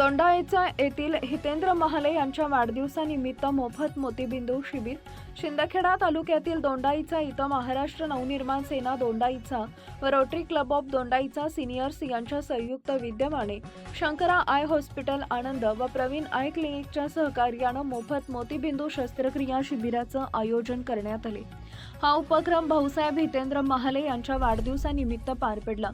दोंडाळेचा येथील हितेंद्र महाले यांच्या वाढदिवसानिमित्त मोफत मोतीबिंदू शिबिर. शिंदखेडा तालुक्यातील दोंडाईचा इथं महाराष्ट्र नवनिर्माण सेना दोंडाईचा व rotary club of Dondaicha seniors यांच्या संयुक्त विद्यमाने शंकरा आय हॉस्पिटल आनंद व प्रवीण आय क्लिनिकच्या सहकार्यानं मोफत मोतीबिंदू शस्त्रक्रिया शिबिराचं आयोजन करण्यात आले. हा उपक्रम भाऊसाहेब हितेंद्र महाले यांच्या वाढदिवसानिमित्त पार पडला.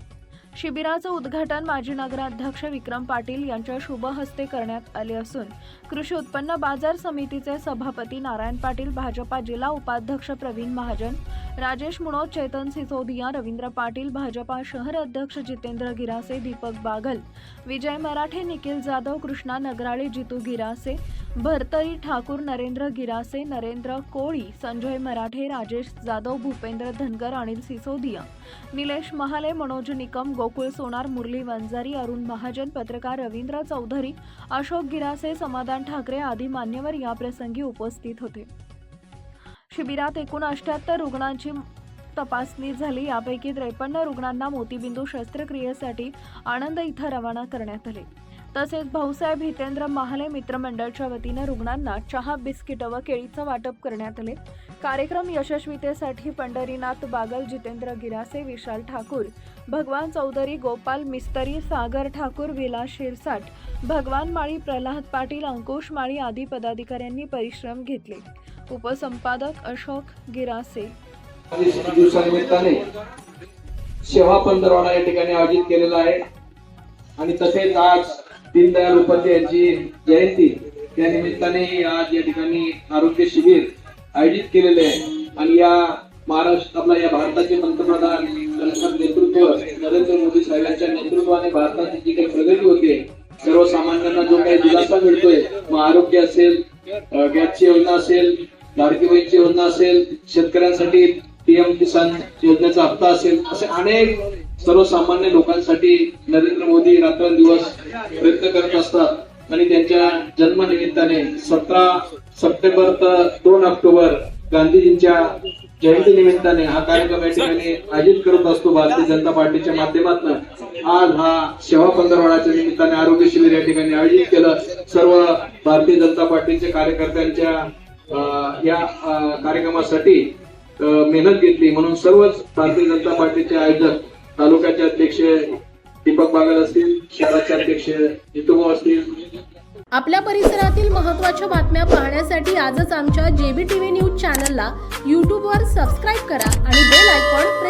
शिबिराचं उद्घाटन माजी नगराध्यक्ष विक्रम पाटील यांच्या शुभ हस्ते करण्यात आले असून कृषी उत्पन्न बाजार समितीचे सभापती नारायण पाटील भाजपा जिल्हा उपाध्यक्ष प्रवीण महाजन राजेश मुणोत चेतन सिसोदिया रवींद्र पाटील भाजपा शहर अध्यक्ष जितेंद्र गिरासे दीपक बागल विजय मराठे निखिल जाधव कृष्णा नगराळे जितू गिरासे भरतरी ठाकूर नरेंद्र गिरासे नरेंद्र कोळी संजय मराठे राजेश जाधव भूपेंद्र धनगर अनिल सिसोदिया निलेश महाले मनोज निकम गोकुळ सोनार मुरली वंजारी अरुण महाजन पत्रकार रवींद्र चौधरी अशोक गिरासे समाधान ठाकरे आदी मान्यवर याप्रसंगी उपस्थित होते. शिबिरात एकूण अठ्याहत्तर रुग्णांची तपासणी झाली. यापैकी त्रेपन्न रुग्णांना मोतीबिंदू शस्त्रक्रियेसाठी आनंद इथं रवाना करण्यात आले. तसेच भाऊसाहेब हितेंद्र महाले मित्रमंडळच्या वतीनं रुग्णांना चहा बिस्किट व केळीचं वाटप करण्यात आले. कार्यक्रम यशस्वीतेसाठी पंढरीनाथ बागल जितेंद्र गिरासे विशाल ठाकूर भगवान चौधरी गोपाल मिस्तरी सागर ठाकूर विलास शिरसाट भगवान माळी प्रल्हाद पाटील अंकुश माळी आदी पदाधिकाऱ्यांनी परिश्रम घेतले. उपसंपादक अशोक गिरासे. दिवसानिमित्ताने सेवा पंधरवाडा या ठिकाणी आयोजित केलेला आहे. आणि तसेच आज दीनदयाल उपाध्याय यांची जयंती त्या निमित्ताने आज या ठिकाणी आरोग्य शिबिर आयोजित केलेले आहे. आणि या महाराष्ट्र आपला या भारताचे पंतप्रधान नेतृत्व नरेंद्र मोदी साहेबांच्या नेतृत्वाने भारताची जी काही प्रगती होते सर्वसामान्यांना जो काही दिलासा मिळतोय मग आरोग्य असेल गॅसची योजना असेल लाडकी बहीणची योजना असेल शेतकऱ्यांसाठी पीएम किसान योजनेचा हप्ता असेल असे अनेक सर्वसामान्य लोकांसाठी नरेंद्र मोदी रात्रंदिवस प्रयत्न करत असतात. आणि त्यांच्या जन्मनिमित्ताने सतरा सप्टेंबर तर दोन ऑक्टोबर गांधीजींच्या जयंती निमित्ताने हा कार्यक्रम या ठिकाणी आयोजित करत असतो भारतीय जनता पार्टीच्या माध्यमातून. आज हा सेवा पंधरवाडाच्या निमित्ताने आरोग्य शिबिर या ठिकाणी आयोजित केलं. सर्व भारतीय जनता पार्टीच्या कार्यकर्त्यांच्या या कार्यक्रमासाठी मेहनत घेतली. म्हणून सर्वच भारतीय जनता पार्टीचे आयोजक तालुक्याचे अध्यक्ष दीपक बागल असतील शहराचे अध्यक्ष जितूभाऊ असतील. आपल्या परिसरातील महत्त्वाच्या बातम्या पाहण्यासाठी आजच आमच्या जेबी टीव्ही न्यूज चॅनलला यूट्यूबवर सबस्क्राईब करा आणि बेल आयकॉन